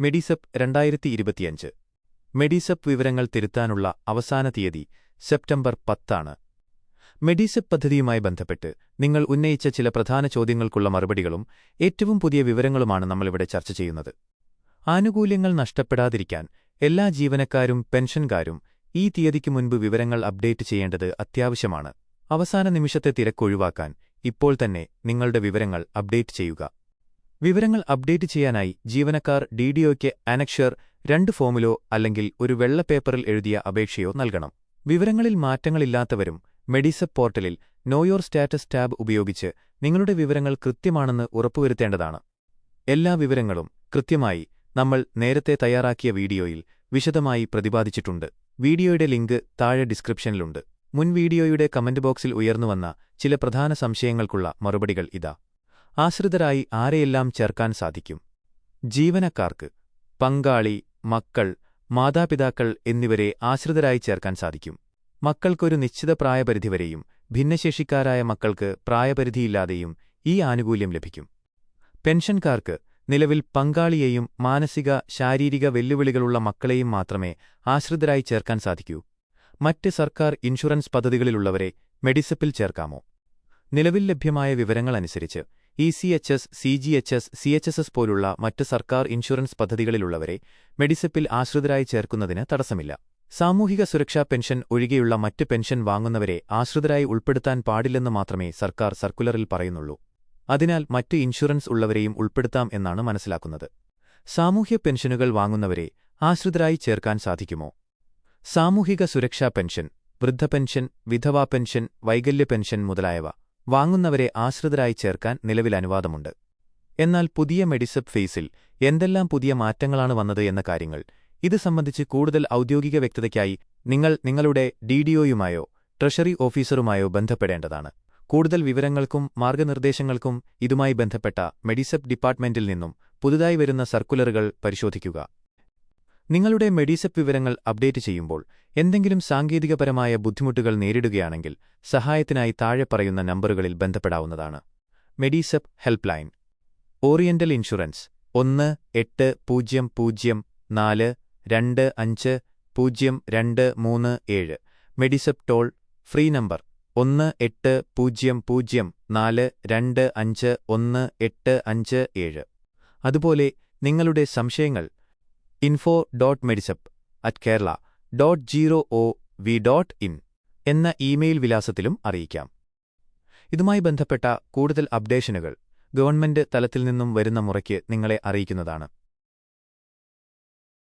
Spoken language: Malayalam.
മെഡിസെപ്പ് രണ്ടായിരത്തി ഇരുപത്തിയഞ്ച് മെഡിസെപ്പ് വിവരങ്ങൾ തിരുത്താനുള്ള അവസാന തീയതി സെപ്റ്റംബർ പത്താണ്. മെഡിസപ്പ് പദ്ധതിയുമായി ബന്ധപ്പെട്ട് നിങ്ങൾ ഉന്നയിച്ച ചില പ്രധാന ചോദ്യങ്ങൾക്കുള്ള മറുപടികളും ഏറ്റവും പുതിയ വിവരങ്ങളുമാണ് നമ്മളിവിടെ ചർച്ച ചെയ്യുന്നത്. ആനുകൂല്യങ്ങൾ നഷ്ടപ്പെടാതിരിക്കാൻ എല്ലാ ജീവനക്കാരും പെൻഷൻകാരും ഈ തീയതിക്ക് മുൻപ് വിവരങ്ങൾ അപ്ഡേറ്റ് ചെയ്യേണ്ടത് അത്യാവശ്യമാണ്. അവസാന നിമിഷത്തെ തിരക്കൊഴിവാക്കാൻ ഇപ്പോൾ തന്നെ നിങ്ങളുടെ വിവരങ്ങൾ അപ്ഡേറ്റ് ചെയ്യുക. വിവരങ്ങൾ അപ്ഡേറ്റ് ചെയ്യാനായി ജീവനക്കാർ ഡിഡിഒയ്ക്ക് അനക്ഷർ രണ്ട് ഫോമിലോ അല്ലെങ്കിൽ ഒരു വെള്ള പേപ്പറിൽ എഴുതിയ അപേക്ഷയോ നൽകണം. വിവരങ്ങളിൽ മാറ്റങ്ങളില്ലാത്തവരും മെഡിസപ്പ് പോർട്ടലിൽ നോ യോർ സ്റ്റാറ്റസ് ടാബ് ഉപയോഗിച്ച് നിങ്ങളുടെ വിവരങ്ങൾ കൃത്യമാണെന്ന് ഉറപ്പുവരുത്തേണ്ടതാണ്. എല്ലാ വിവരങ്ങളും കൃത്യമായി നമ്മൾ നേരത്തെ തയ്യാറാക്കിയ വീഡിയോയിൽ വിശദമായി പ്രതിപാദിച്ചിട്ടുണ്ട്. വീഡിയോയുടെ ലിങ്ക് താഴെ ഡിസ്ക്രിപ്ഷനിലുണ്ട്. മുൻ വീഡിയോയുടെ കമന്റ് ബോക്സിൽ ഉയർന്നുവന്ന ചില പ്രധാന സംശയങ്ങൾക്കുള്ള മറുപടികൾ ഇതാ. ആശ്രിതരായി ആരെയെല്ലാം ചേർക്കാൻ സാധിക്കും? ജീവനക്കാർക്ക് പങ്കാളി മക്കൾ മാതാപിതാക്കൾ എന്നിവരെ ആശ്രിതരായി ചേർക്കാൻ സാധിക്കും. മക്കൾക്കൊരു നിശ്ചിത പ്രായപരിധി വരെയും ഭിന്നശേഷിക്കാരായ മക്കൾക്ക് പ്രായപരിധിയില്ലാതെയും ഈ ആനുകൂല്യം ലഭിക്കും. പെൻഷൻകാർക്ക് നിലവിൽ പങ്കാളിയെയും മാനസിക ശാരീരിക വെല്ലുവിളികളുള്ള മക്കളെയും മാത്രമേ ആശ്രിതരായി ചേർക്കാൻ സാധിക്കൂ. മറ്റ് സർക്കാർ ഇൻഷുറൻസ് പദ്ധതികളിലുള്ളവരെ മെഡിസപ്പിൽ ചേർക്കാമോ? നിലവിൽ ലഭ്യമായ വിവരങ്ങളനുസരിച്ച് E C H S C G H S C H S S പോലുള്ള മറ്റ് സർക്കാർ ഇൻഷുറൻസ് പദ്ധതികളിലുള്ളവരെ മെഡിസപ്പിൽ ആശ്രിതരായി ചേർക്കുന്നതിന് തടസ്സമില്ല. സാമൂഹിക സുരക്ഷാ പെൻഷൻ ഒഴികെയുള്ള മറ്റ് പെൻഷൻ വാങ്ങുന്നവരെ ആശ്രിതരായി ഉൾപ്പെടുത്താൻ പാടില്ലെന്ന് മാത്രമേ സർക്കാർ സർക്കുലറിൽ പറയുന്നുള്ളൂ. അതിനാൽ മറ്റ് ഇൻഷുറൻസ് ഉള്ളവരെയും ഉൾപ്പെടുത്താം എന്നാണ് മനസ്സിലാക്കുന്നത്. സാമൂഹ്യ പെൻഷനുകൾ വാങ്ങുന്നവരെ ആശ്രിതരായി ചേർക്കാൻ സാധിക്കുമോ? സാമൂഹിക സുരക്ഷാ പെൻഷൻ വൃദ്ധ പെൻഷൻ വിധവാ പെൻഷൻ വൈകല്യ പെൻഷൻ മുതലായവ വാങ്ങുന്നവരെ ആശ്രിതരായി ചേർക്കാൻ നിലവിൽ അനുവാദമുണ്ട്. എന്നാൽ പുതിയ മെഡിസപ് ഫേസിൽ എന്തെല്ലാം പുതിയ മാറ്റങ്ങളാണ് വന്നത് എന്ന കാര്യങ്ങൾ ഇത് സംബന്ധിച്ച് കൂടുതൽ ഔദ്യോഗിക വ്യക്തതയ്ക്കായി നിങ്ങൾ നിങ്ങളുടെ ഡിഡിഒയുമായോ ട്രഷറി ഓഫീസറുമായോ ബന്ധപ്പെടേണ്ടതാണ്. കൂടുതൽ വിവരങ്ങൾക്കും മാർഗനിർദ്ദേശങ്ങൾക്കും ഇതുമായി ബന്ധപ്പെട്ട മെഡിസപ് ഡിപ്പാർട്ട്മെന്റിൽ നിന്നും പുതുതായി വരുന്ന സർക്കുലറുകൾ പരിശോധിക്കുക. നിങ്ങളുടെ മെഡിസപ്പ് വിവരങ്ങൾ അപ്ഡേറ്റ് ചെയ്യുമ്പോൾ എന്തെങ്കിലും സാങ്കേതികപരമായ ബുദ്ധിമുട്ടുകൾ നേരിടുകയാണെങ്കിൽ സഹായത്തിനായി താഴെ പറയുന്ന നമ്പറുകളിൽ ബന്ധപ്പെടാവുന്നതാണ്. Medisep help line Oriental Insurance ഒന്ന് എട്ട് പൂജ്യം പൂജ്യം നാല് രണ്ട് അഞ്ച് പൂജ്യം രണ്ട് മൂന്ന് ഏഴ്. മെഡിസപ്പ് ടോൾ ഫ്രീ നമ്പർ ഒന്ന് എട്ട് പൂജ്യം പൂജ്യം നാല് രണ്ട് അഞ്ച് ഒന്ന് എട്ട് അഞ്ച് ഏഴ്. അതുപോലെ നിങ്ങളുടെ സംശയങ്ങൾ info dot Medisep at Kerala dot G O V dot in എന്ന ഇമെയിൽ വിലാസത്തിലും അറിയിക്കാം. ഇതുമായി ബന്ധപ്പെട്ട കൂടുതൽ അപ്ഡേഷനുകൾ ഗവൺമെന്റ് തലത്തിൽ നിന്നും വരുന്ന മുറയ്ക്ക് നിങ്ങളെ അറിയിക്കുന്നതാണ്.